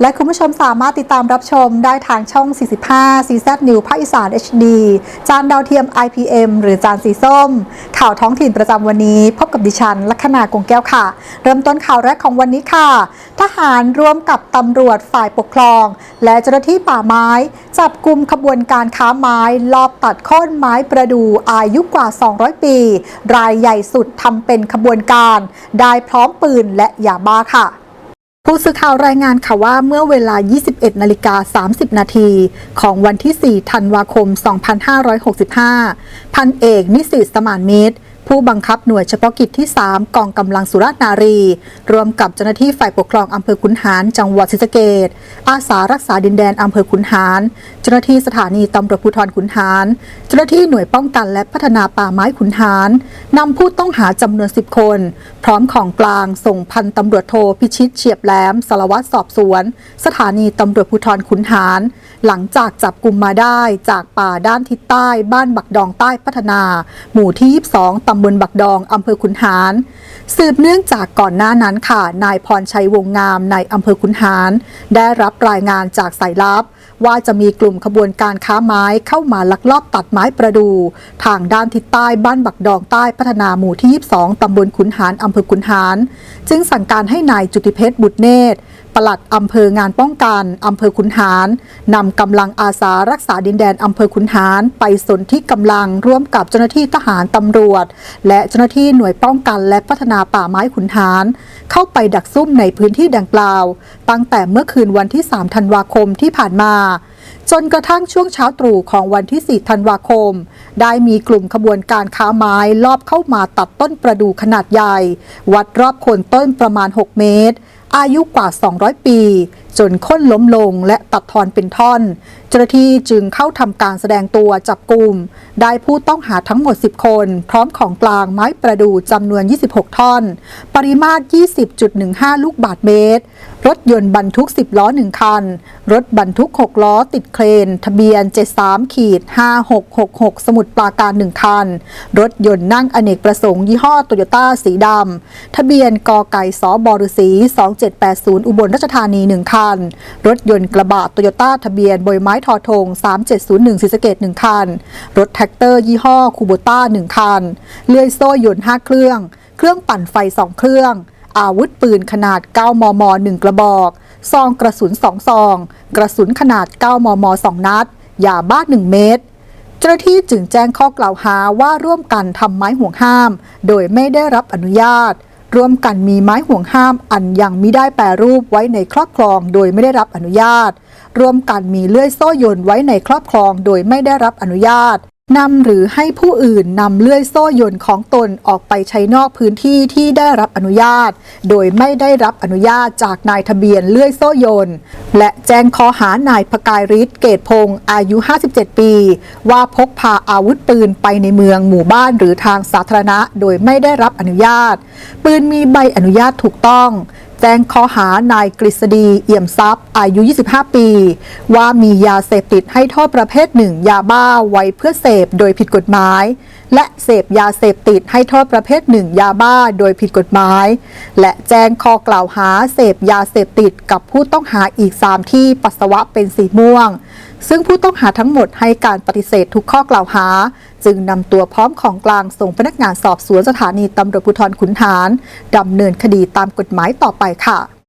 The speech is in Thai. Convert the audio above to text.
และคุณผู้ชมสามารถติดตามรับชมได้ทางช่อง 45 CZ New ภาคอีสาน HD จานดาวเทียม IPM หรือจานสีส้ม ข่าวท้องถิ่นประจำวันนี้ พบกับดิฉัน ลัคนากงแก้วค่ะ เริ่มต้นข่าวแรกของวันนี้ค่ะ ทหารร่วมกับตำรวจฝ่ายปกครอง และเจ้าหน้าที่ป่าไม้ จับกลุ่มขบวนการค้าไม้ลอบตัดโค่นไม้ประดู่อายุกว่า 200 ปี รายใหญ่สุดทำเป็นขบวนการ ได้พร้อมปืนและยาบ้าค่ะ ผู้สื่อข่าวรายงานค่ะว่าเมื่อเวลา 21 นาฬิกา 30 นาทีของวันที่ 4 ธันวาคม 2565 พันเอกนิสิตสมานมิตร ผู้บังคับหน่วยเฉพาะกิจที่ 3 กองกำลังสุรานารี รวมกับเจ้าหน้าที่ฝ่ายปกครองอำเภอขุนหารจังหวัดศรีสะเกษอาสารักษาดินแดนอำเภอขุนหารเจ้าหน้าที่สถานีตำรวจภูธรขุนหารเจ้าหน้าที่หน่วยป้องกันและพัฒนาป่าไม้ขุนหารนำผู้ต้องหาจำนวน 10 คน พร้อมของกลางส่งพันตำรวจโทพิชิตเฉียบแหลมสารวัตรสอบสวน สถานีตำรวจภูธรขุนหาร หลังจากจับกลุ่มมาได้จากป่าด้านทิศใต้ บ้านบักดองใต้พัฒนา หมู่ที่ 22 ตำบลบักดอง อำเภอขุนหาร สืบเนื่องจากก่อนหน้านั้นค่ะ นายพรชัยวงงามในอำเภอขุนหาร ได้รับรายงานจากสายลับ ว่าจะมีกลุ่มขบวนการค้าไม้เข้ามาลักลอบตัดไม้ประดู่ทางด้านทิศใต้บ้านบักดองใต้พัฒนาหมู่ที่ 22 ตำบลขุนหารอำเภอขุนหาร จึงสั่งการให้นายจุติเพชรบุตรเนตรปลัดอำเภองานป้องกันอำเภอขุนหารนำกำลังอาสารักษาดินแดนอำเภอขุนหาร ไปสนที่กำลังร่วมกับเจ้าหน้าที่ทหารตำรวจ และเจ้าหน้าที่หน่วยป้องกันและพัฒนาป่าไม้ขุนหาร เข้าไปดักซุ่มในพื้นที่ดังกล่าว ตั้งแต่เมื่อคืนวันที่ 3 ธันวาคมที่ผ่านมา จนกระทั่งช่วงเช้าตรู่ของวันที่ 4 ธันวาคม ได้มีกลุ่มขบวนการค้าไม้ลอบเข้ามาตัดต้นประดู่ขนาดใหญ่ วัดรอบโคนต้นประมาณ 6 เมตร อายุกว่า 200 ปี จนค้นล้มลงและตัดทอนเป็นท่อน เจ้าหน้าที่จึงเข้าทำการแสดงตัวจับกลุ่ม ได้ผู้ต้องหาทั้งหมด 10 คน พร้อมของกลางไม้ประดู่จำนวน 26 ท่อน ปริมาตร 20.15 ลูกบาทเมตรรถยนต์บรรทุก 10 ล้อ 1 คัน รถบรรทุก 6 ล้อติดเครน ทะเบียน 73ขีด5666 สมุทรปราการ 1 คัน รถยนต์นั่งอเนกประสงค์ยี่ห้อโตโยต้าสีดำ ทะเบียนกไก่สบฤษี 2780 อุบลราชธานี 1 คัน รถยนต์กระบะโตโยต้าทะเบียนบอยไม้ทอทง 3701ศรีสะเกด1 คัน รถแท็กเตอร์ยี่ห้อคูโบต้า 1 คัน เลื่อยโซ่ยนต์ 5 เครื่อง เครื่องปั่นไฟ 2 เครื่อง อาวุธปืนขนาด 9 มม 1 กระบอก ซองกระสุน 2 ซอง กระสุนขนาด 9 มม 2 นัด ยาบ้า 1 เม็ด เจ้าหน้าที่จึงแจ้งข้อกล่าวหาว่าร่วมกันทำไม้ห่วงห้าม โดยไม่ได้รับอนุญาต ร่วมกันมีไม้ห่วงห้ามอันยังมิได้แปรรูปไว้ในครอบครองโดยไม่ได้รับอนุญาต ร่วมกันมีเลื่อยโซ่ยนไว้ในครอบครองโดยไม่ได้รับอนุญาต นำหรือให้ผู้อื่นนำเลื่อยโซ่ยนของตนออกไปใช้นอกพื้นที่ที่ได้รับอนุญาต โดยไม่ได้รับอนุญาตจากนายทะเบียนเลื่อยโซ่ยน และแจ้งข้อหานายพกายฤทธิ์เกตพงศ์อายุ 57 ปี ว่าพกพาอาวุธปืนไปในเมืองหมู่บ้านหรือทางสาธารณะ โดยไม่ได้รับอนุญาต ปืนมีใบอนุญาตถูกต้อง แจ้งข้อหานายกฤษฎีเอี่ยมทรัพย์ อายุ 25 ปี ว่ามียาเสพติดให้โทษประเภทหนึ่งยาบ้าไว้เพื่อเสพโดยผิดกฎหมาย และเสพยาเสพติดให้โทษประเภทหนึ่งยาบ้าโดยผิดกฎหมาย และแจ้งข้อกล่าวหาเสพยาเสพติดกับผู้ต้องหาอีก 3 ที่ปัสสาวะเป็นสีม่วง ซึ่งผู้ต้องหาทั้งหมดให้การปฏิเสธทุกข้อกล่าวหา จึงนำตัวพร้อมของกลางส่งพนักงานสอบสวนสถานีตำรวจภูธรขุนหารดำเนินคดีตามกฎหมายต่อไปค่ะ